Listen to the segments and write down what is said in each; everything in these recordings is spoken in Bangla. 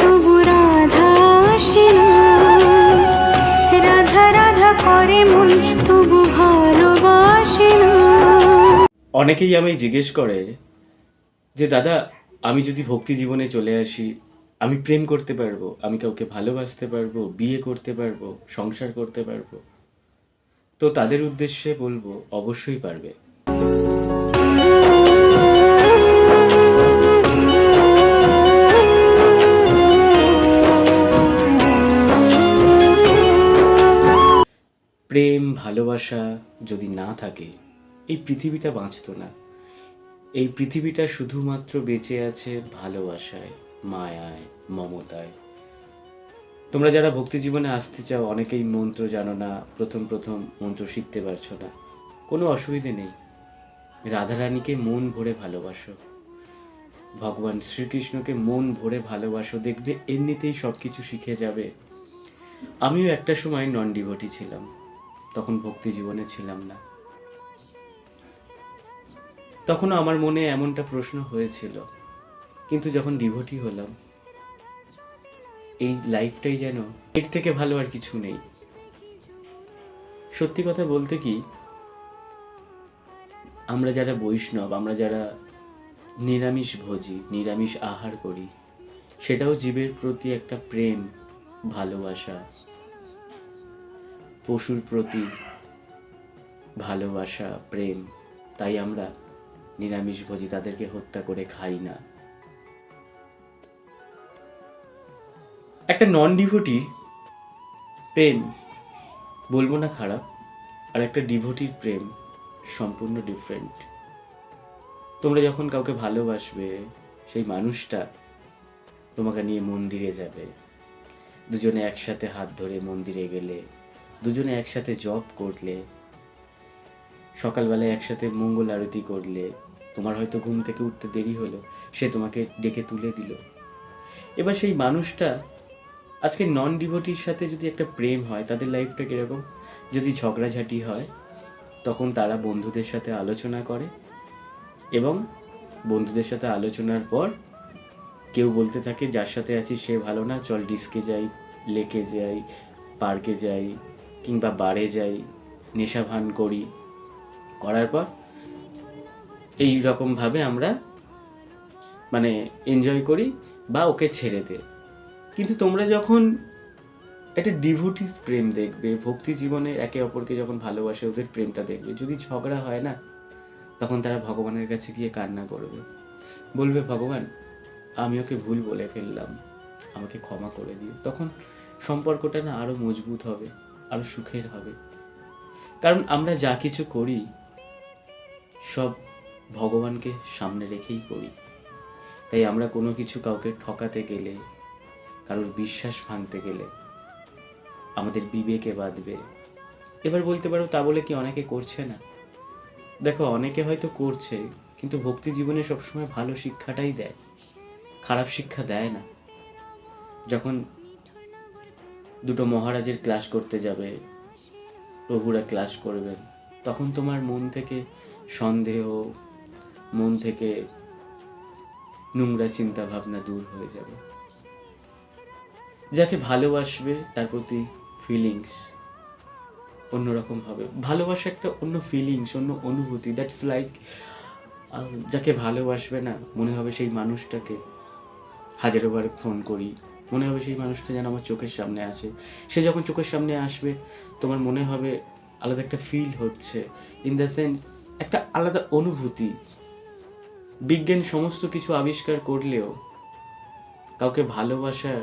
তবু রাধা রাধা রাধা করে মন, তবু অনেকেই আমায় জিজ্ঞেস করে যে, দাদা, আমি যদি ভক্তি জীবনে চলে আসি, আমি প্রেম করতে পারব? আমি কাউকে ভালোবাসতে পারব? বিয়ে করতে পারব? সংসার করতে পারব? তো তাদের উদ্দেশ্যে বলব, অবশ্যই পারবে। ভালোবাসা যদি না থাকে, এই পৃথিবীটা বাঁচতো না। এই পৃথিবীটা শুধুমাত্র বেঁচে আছে ভালোবাসায়, মায়ায়, মমতায়। তোমরা যারা ভক্তি জীবনে আসতে চাও, অনেকেই মন্ত্র জানো না, প্রথম প্রথম মন্ত্র শিখতে পারছ না। কোনো অসুবিধে নেই। রাধারানীকে মন ভরে ভালোবাসো। ভগবান শ্রীকৃষ্ণকে মন ভরে ভালোবাসো। দেখবে, এমনিতেই সব কিছু শিখে যাবে। আমিও একটা সময় নন ডিভোটি ছিলাম। তখন ভক্তি জীবনে ছিলাম না। তখনও আমার মনে এমনটা প্রশ্ন হয়েছিল, কিন্তু যখন ডিভোটি হলাম, এই লাইফটাই যেন এর থেকে ভালো আর কিছু নেই। সত্যি কথা বলতে কি, আমরা যারা বৈষ্ণব, আমরা যারা নিরামিষ ভোজি, নিরামিষ আহার করি, সেটাও জীবের প্রতি একটা প্রেম, ভালোবাসা পশুর প্রতি ভালোবাসা, প্রেম, তাই আমরা নিরামিষ ভোজি তাদেরকে হত্যা করে খাই না। একটা নন ডিভোটি প্রেম, বলব না খারাপ, আর একটা ডিভোটির প্রেম সম্পূর্ণ ডিফারেন্ট তোমরা যখন কাউকে ভালোবাসবে, সেই মানুষটা তোমাকে নিয়ে মন্দিরে যাবে। দুজনে একসাথে হাত ধরে মন্দিরে গেলে দুজনে একসাথে জব করলে, সকালবেলায় একসাথে মঙ্গল আরতি করলে, তোমার হয়তো ঘুম থেকে উঠতে দেরি হলো, সে তোমাকে ডেকে তুলে দিল। এবার সেই মানুষটা, আজকে নন ডিভোটির সাথে যদি একটা প্রেম হয়, তাদের লাইফটা কীরকম? যদি ঝগড়াঝাটি হয়, তখন তারা বন্ধুদের সাথে আলোচনা করে এবং বন্ধুদের সাথে আলোচনার পর কেউ বলতে থাকে, যার সাথে আছি সে ভালো না, চল ডিস্কে যাই, লেকে যাই, পার্কে যাই কিংবা বারে যাই, নেশা ভান করি, করার পর এই রকমভাবে আমরা মানে এনজয় করি বা ওকে ছেড়ে দে কিন্তু তোমরা যখন একটা ডিভোটিস প্রেম দেখবে, ভক্তি জীবনে একে অপরকে যখন ভালোবাসে, ওদের প্রেমটা দেখবে, যদি ঝগড়া হয় না, তখন তারা ভগবানের কাছে গিয়ে কান্না করবে। বলবে, ভগবান, আমি ওকে ভুল বলে ফেললাম, আমাকে ক্ষমা করে দিও। তখন সম্পর্কটা না আরও মজবুত হবে। আরও সুখের হবে। কারণ আমরা যা কিছু করি, সব ভগবানকে সামনে রেখেই করি। তাই আমরা কোনো কিছু কাউকে ঠকাতে গেলে, কারোর বিশ্বাস ভাঙতে গেলে, আমাদের বিবেকে বাঁধবে। এবার বলতে পারো, তা বলে কি অনেকে করছে না? দেখো, অনেকে হয়তো করছে, কিন্তু ভক্তি জীবনে সবসময় ভালো শিক্ষাটাই দেয়। খারাপ শিক্ষা দেয় না। যখন দুটো মহারাজের ক্লাস করতে যাবে, প্রভুরা ক্লাস করবেন তখন তোমার মন থেকে সন্দেহ, মন থেকে নোংরা চিন্তা ভাবনা দূর হয়ে যাবে। যাকে ভালোবাসবে, তার প্রতি ফিলিংস অন্যরকম হবে। ভালোবাসা একটা অন্য ফিলিংস অন্য অনুভূতি। দ্যাটস লাইক যাকে ভালোবাসবে না, মনে হবে সেই মানুষটাকে হাজারো বার ফোন করি। মনে হবে সেই মানুষটা যেন আমার চোখের সামনে আসে সে যখন চোখের সামনে আসবে, তোমার মনে হবে আলাদা একটা ফিল হচ্ছে। ইন দ্য সেন্স একটা আলাদা অনুভূতি। বিজ্ঞান সমস্ত কিছু আবিষ্কার করলেও, কাউকে ভালোবাসার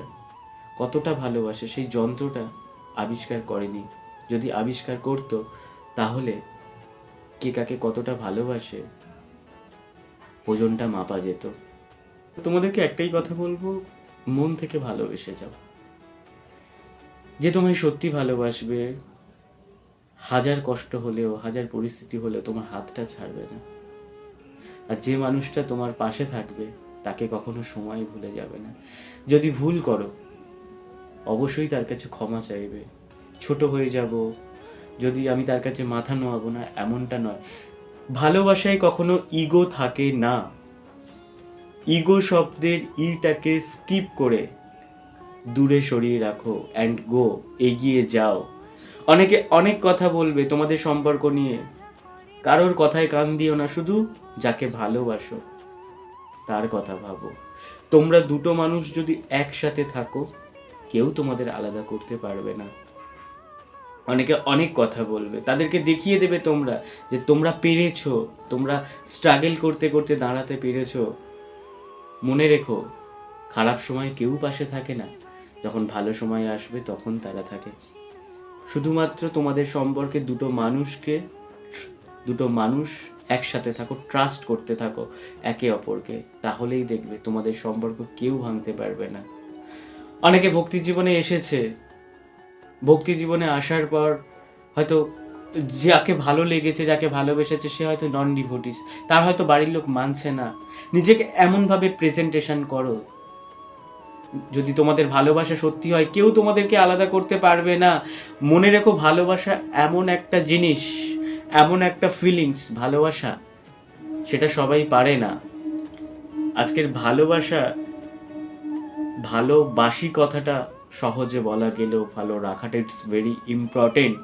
কতটা ভালোবাসে, সেই যন্ত্রটা আবিষ্কার করেনি। যদি আবিষ্কার করতো, তাহলে কে কাকে কতটা ভালোবাসে, ওজনটা মাপা যেত। তোমাদেরকে একটাই কথা বলব মন থেকে ভালোবেসে যাও। যে তোমায় সত্যি ভালোবাসবে, হাজার কষ্ট হলেও, হাজার পরিস্থিতি হলেও তোমার হাতটা ছাড়বে না। আর যে মানুষটা তোমার পাশে থাকবে, তাকে কখনো সময় ভুলে যাবে না। যদি ভুল করো, অবশ্যই তার কাছে ক্ষমা চাইবে। ছোট হয়ে যাব, যদি আমি তার কাছে মাথা নোয়াবো না, এমনটা নয়। ভালোবাসায় কখনো ইগো থাকে না। ইগো শব্দের ইটাকে স্কিপ করে দূরে সরিয়ে রাখো অ্যান্ড গো এগিয়ে যাও। অনেকে অনেক কথা বলবে তোমাদের সম্পর্ক নিয়ে। কারোর কথায় কান দিও না, শুধু যাকে ভালোবাসো, তার কথা ভাবো। তোমরা দুটো মানুষ যদি একসাথে থাকো, কেউ তোমাদের আলাদা করতে পারবে না। অনেকে অনেক কথা বলবে, তাদেরকে দেখিয়ে দেবে তোমরা যে তোমরা পেরেছ, তোমরা স্ট্রাগল করতে করতে দাঁড়াতে পেরেছ। মনে রেখো, খারাপ সময় কেউ পাশে থাকে না। যখন ভালো সময় আসবে, তখন তারা থাকে। শুধুমাত্র তোমাদের সম্পর্কে দুটো মানুষকে, দুটো মানুষ একসাথে থাকো ট্রাস্ট করতে থাকো একে অপরকে। তাহলেই দেখবে তোমাদের সম্পর্ক কেউ ভাঙতে পারবে না। অনেকে ভক্তি জীবনে এসেছে। ভক্তি জীবনে আসার পর হয়তো যাকে ভালো লেগেছে, যাকে ভালোবেসেছে, সে হয়তো নন ডিভোটিস তার হয়তো বাড়ির লোক মানছে না। নিজেকে এমনভাবে প্রেজেন্টেশন করো, যদি তোমাদের ভালোবাসা সত্যি হয়, কেউ তোমাদেরকে আলাদা করতে পারবে না। মনে রেখো, ভালোবাসা এমন একটা জিনিস, এমন একটা ফিলিংস ভালোবাসা, সেটা সবাই পারে না। আজকের ভালোবাসা, ভালোবাসি কথাটা সহজে বলা গেলেও ভালো রাখাটা ইটস ভেরি ইম্পর্টেন্ট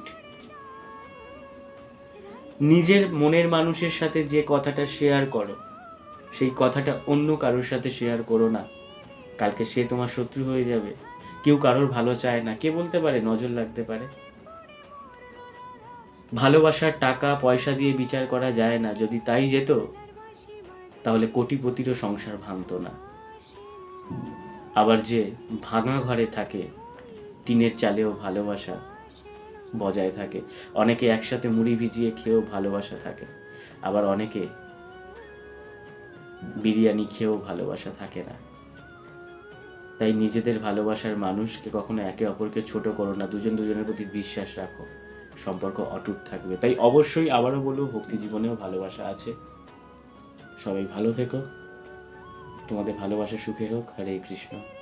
নিজের মনের মানুষের সাথে যে কথাটা শেয়ার করো, সেই কথাটা অন্য কারোর সাথে শেয়ার করো না। কালকে সে তোমার শত্রু হয়ে যাবে। কেউ কারোর ভালো চায় না। কে বলতে পারে? নজর লাগতে পারে। ভালোবাসার টাকা, পয়সা দিয়ে বিচার করা যায় না। যদি তাই যেত, তাহলে কোটিপতিরও সংসার ভাঙতো না। আবার যে ভাঙা ঘরে থাকে, টিনের চালেও ভালোবাসা। বজায় থাকে। অনেকে একসাথে মুড়ি ভিজিয়ে খেয়েও ভালোবাসা থাকে। আবার অনেকে বিরিয়ানি খেয়েও ভালোবাসা থাকে না। তাই নিজেদের ভালোবাসার মানুষকে কখনো একে অপরকে ছোট করো না। দুজন দুজনের প্রতি বিশ্বাস রাখো। সম্পর্ক অটুট থাকবে। তাই অবশ্যই আবারও বলব, ভক্তি জীবনেও ভালোবাসা আছে। সবাই ভালো থেকো। তোমাদের ভালোবাসা সুখের হোক। হরে কৃষ্ণ।